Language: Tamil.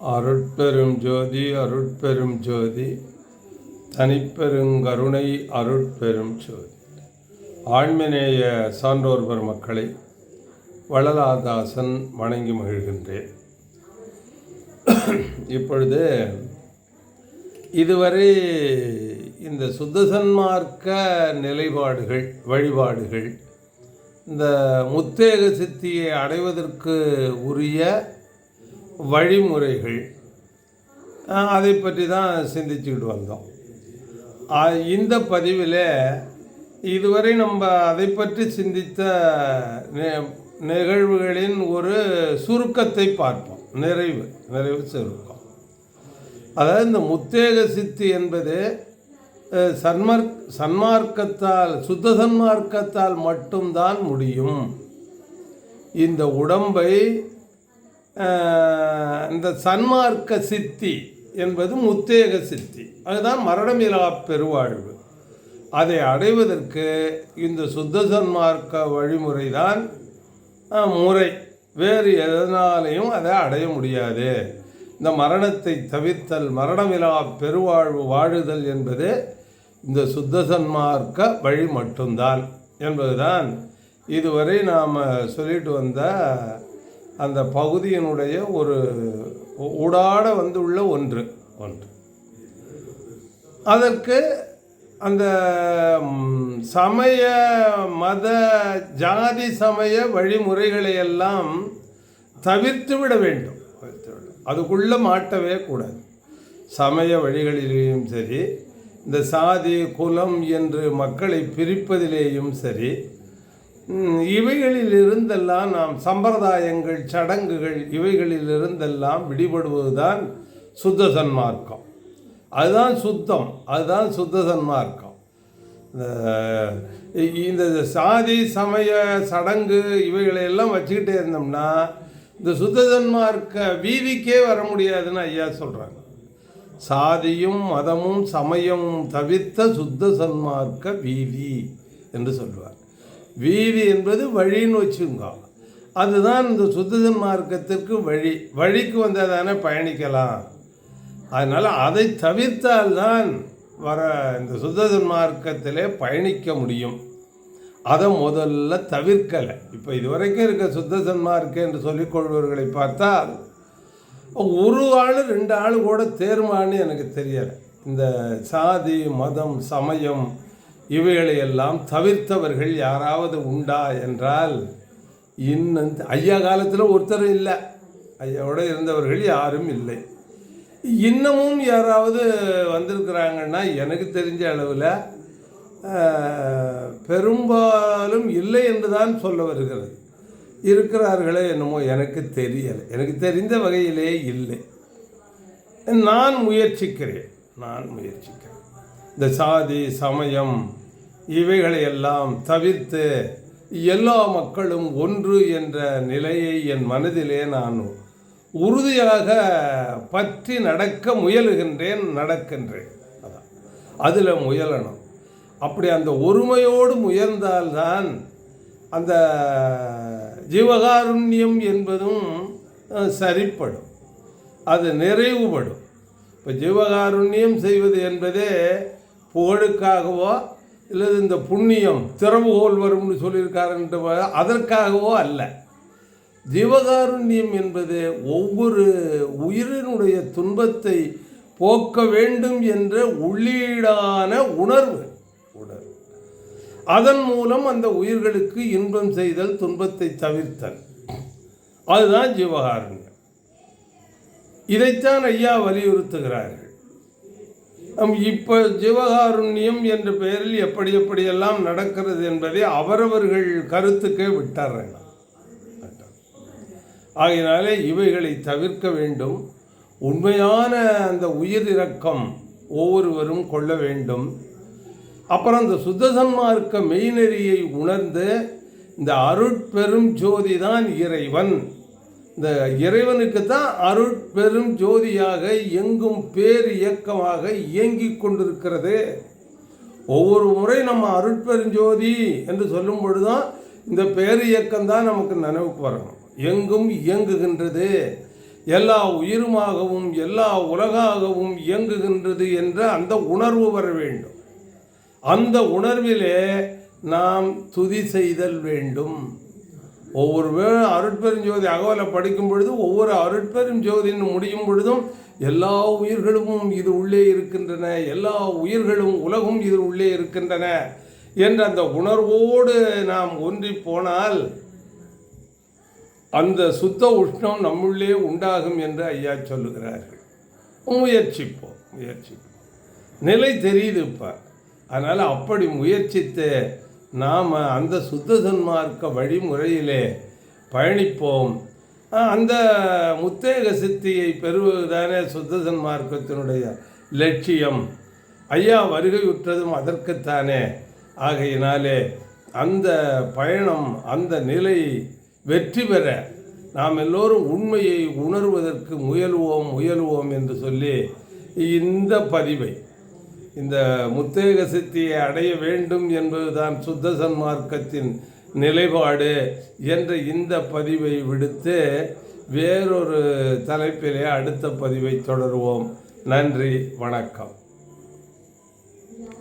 அருட்பெரும் ஜோதி அருட்பெரும் ஜோதி. தனிப்பெருங்கருணை அருட்பெரும் ஜோதி. ஆண்மநேய சான்றோர் பெருமக்களை வள்ளலாதாசன் வணங்கி மகிழ்கின்றேன். இப்பொழுது இதுவரை இந்த சுத்தசன்மார்க்க நிலைப்பாடுகள் வழிபாடுகள் இந்த முத்தேக சித்தியை அடைவதற்கு உரிய வழிமுறைகள். அதை பற்றி தான் சிந்திச்சுக்கிட்டு வந்தோம். இந்த பதிவில் இதுவரை நம்ம அதை பற்றி சிந்தித்த நிகழ்வுகளின் ஒரு சுருக்கத்தை பார்ப்போம். நிறைவு நிறைவு சுருக்கம். அதாவது இந்த முத்தேக சித்தி என்பது அஹ், சன்மார்க் சன்மார்க்கத்தால் சுத்த சன்மார்க்கத்தால் மட்டும்தான் முடியும். இந்த உடம்பை இந்த சன்மார்க்க சித்தி என்பது முத்தேக சித்தி. அதுதான் மரணமிலா பெருவாழ்வு. அதை அடைவதற்கு இந்த சுத்த சன்மார்க்க வழிமுறை தான் முறை. வேறு எதனாலையும் அதை அடைய முடியாது. இந்த மரணத்தை தவிர்த்தல் மரணமிலா பெருவாழ்வு வாழுதல் என்பது இந்த சுத்த சன்மார்க்க வழி மட்டும்தான் என்பதுதான். இதுவரை நாம் சொல்லிட்டு வந்த அந்த பகுதியினுடைய ஒரு ஊடாட வந்துள்ள ஒன்று. ஒன்று. அதற்கு அந்த சமய மத ஜாதி சமய வழிமுறைகளை எல்லாம் தவிர்த்து விட வேண்டும். அதுக்குள்ளே மாட்டவே கூடாது. சமய வழிகளிலேயும் சரி இந்த சாதி குலம் என்று மக்களை பிரிப்பதிலேயும் சரி இவைகளிலிருந்தெல்லாம் இவைகளில் இருந்தெல்லாம் நாம் சம்பிரதாயங்கள் சடங்குகள் இவைகளிலிருந்தெல்லாம் விடுபடுவதுதான் சுத்த சன்மார்க்கம் அதுதான் சுத்தம் அதுதான் சுத்த சன்மார்க்கம் இந்த- இந்த சாதி சமய சடங்கு இவைகளை எல்லாம் வச்சுக்கிட்டே இருந்தோம்னா இந்த சுத்த சன்மார்க்க வீதிக்கே வர முடியாதுன்னு ஐயா சொல்கிறாங்க சாதியும் மதமும் சமயமும் தவிர்த்த சுத்த சன்மார்க்க வீதி என்று சொல்லுவார் வீதி என்பது வழின்னு வச்சுங்க அதுதான் இந்த சுத்ததன் மார்க்கத்திற்கு வழி. வழிக்கு வந்தால் தானே பயணிக்கலாம். அதனால் அதை தவிர்த்தால்தான் வர இந்த சுத்ததன் மார்க்கத்திலே பயணிக்க முடியும். அதை முதல்ல தவிர்க்கலை. இப்போ இதுவரைக்கும் இருக்க சுத்த சன்மார்க்கம் என்று சொல்லிக்கொள்பவர்களை பார்த்தால் ஒரு ஆள் ரெண்டு ஆள் கூட தேர்மான்னு எனக்கு தெரியலை. இந்த சாதி மதம் சமயம் இவைகளையெல்லாம் தவிர்த்தவர்கள் யாராவது உண்டா என்றால் இன்னும் ஐயா காலத்தில் ஒருத்தரும் இல்லை. ஐயாவோட இருந்தவர்கள் யாரும் இல்லை. இன்னமும் யாராவது வந்திருக்கிறாங்கன்னா எனக்கு தெரிஞ்ச அளவில் பெரும்பாலும் இல்லை என்று தான் சொல்ல வருகிறது. இருக்கிறார்களே என்னமோ எனக்கு தெரியலை. எனக்கு தெரிந்த வகையிலே இல்லை. நான் முயற்சிக்கிறேன். நான் முயற்சிக்கிறேன். இந்த சாதி சமயம் இவைகளை எல்லாம் தவிர்த்து எல்லா மக்களும் ஒன்று என்ற நிலையை என் மனதிலே நான் உறுதியாக பற்றி நடக்க முயலுகின்றேன் நடக்கின்றேன். அதான். அதில் முயலணும். அப்படி அந்த ஒருமையோடு முயர்ந்தால்தான் அந்த ஜீவகாருண்யம் என்பதும் சரிப்படும். அது நிறைவுபடும். இப்போ ஜீவகாருண்யம் செய்வது என்பதே புகழுக்காகவோ இல்லது இந்த புண்ணியம் திறவுகோல் வரும்னு சொல்லியிருக்காருன்ற அதற்காகவோ அல்ல. ஜீவகாருண்யம் என்பது ஒவ்வொரு உயிரினுடைய துன்பத்தை போக்க வேண்டும் என்ற உள்ளீடான உணர்வு. உணர்வு. அதன் மூலம் அந்த உயிர்களுக்கு இன்பம் செய்தல் துன்பத்தை தவிர்த்தல். அதுதான் ஜீவகாருண்யம். இதைத்தான் ஐயா வலியுறுத்துகிறார்கள். இப்போ ஜீவகாருண்யம் என்ற பெயரில் எப்படி எப்படியெல்லாம் நடக்கிறது என்பதை அவரவர்கள் கருத்துக்கே விட்டார்கள் ஆகையினாலே இவைகளை தவிர்க்க வேண்டும். உண்மையான அந்த உயிர் ஒவ்வொருவரும் கொள்ள வேண்டும். அப்புறம் அந்த சுத்த சன்மார்க்க மெய்நெறியை உணர்ந்து இந்த அருட்பெரும் ஜோதி தான் இறைவன். இந்த இறைவனுக்கு தான் அருட்பெரும் ஜோதியாக எங்கும் பேர் இயக்கமாக இயங்கிக் கொண்டிருக்கிறது. ஒவ்வொரு முறை நம்ம அருட்பெருஞ்சோதி என்று சொல்லும் பொழுதுதான் இந்த பேர் இயக்கம் தான் நமக்கு நினைவுக்கு வரணும். எங்கும் இயங்குகின்றது. எல்லா உயிருமாகவும் எல்லா உலகாகவும் இயங்குகின்றது என்ற அந்த உணர்வு வர வேண்டும். அந்த உணர்விலே நாம் துதி செய்தல் வேண்டும். ஒவ்வொரு அருட்பெரும் ஜோதி அகவலை படிக்கும் பொழுது ஒவ்வொரு அருட்பெரும் ஜோதின்னு முடியும் பொழுதும் எல்லா உயிர்களும் இது உள்ளே இருக்கின்றன எல்லா உயிர்களும் உலகும் இது உள்ளே இருக்கின்றன என்ற அந்த உணர்வோடு நாம் ஒன்றி போனால் அந்த சுத்த உஷ்ணம் நம்முள்ளே உண்டாகும் என்று ஐயா சொல்லுகிறார்கள். முயற்சிப்போம் முயற்சிப்போம். நிலை தெரியுது இப்போ. அதனால் அப்படி முயற்சித்து நாம் அந்த சுத்த சன்மார்க்க வழிமுறையிலே பயணிப்போம். அந்த முத்தேக சித்தியை பெறுவதுதானே சுத்த சன்மார்க்கத்தினுடைய லட்சியம். ஐயா வருகையுற்றதும் அதற்குத்தானே. ஆகையினாலே அந்த பயணம் அந்த நிலை வெற்றி பெற நாம் எல்லோரும் உண்மையை உணர்வதற்கு முயல்வோம் முயல்வோம் என்று சொல்லி இந்த பதிவை இந்த முத்தேக சித்தியை அடைய வேண்டும் என்பதுதான் சுத்த சன்மார்க்கத்தின் நிலைப்பாடு என்ற இந்த பதிவை விடுத்து வேறொரு தலைப்பிலே அடுத்த பதிவை தொடருவோம். நன்றி வணக்கம்.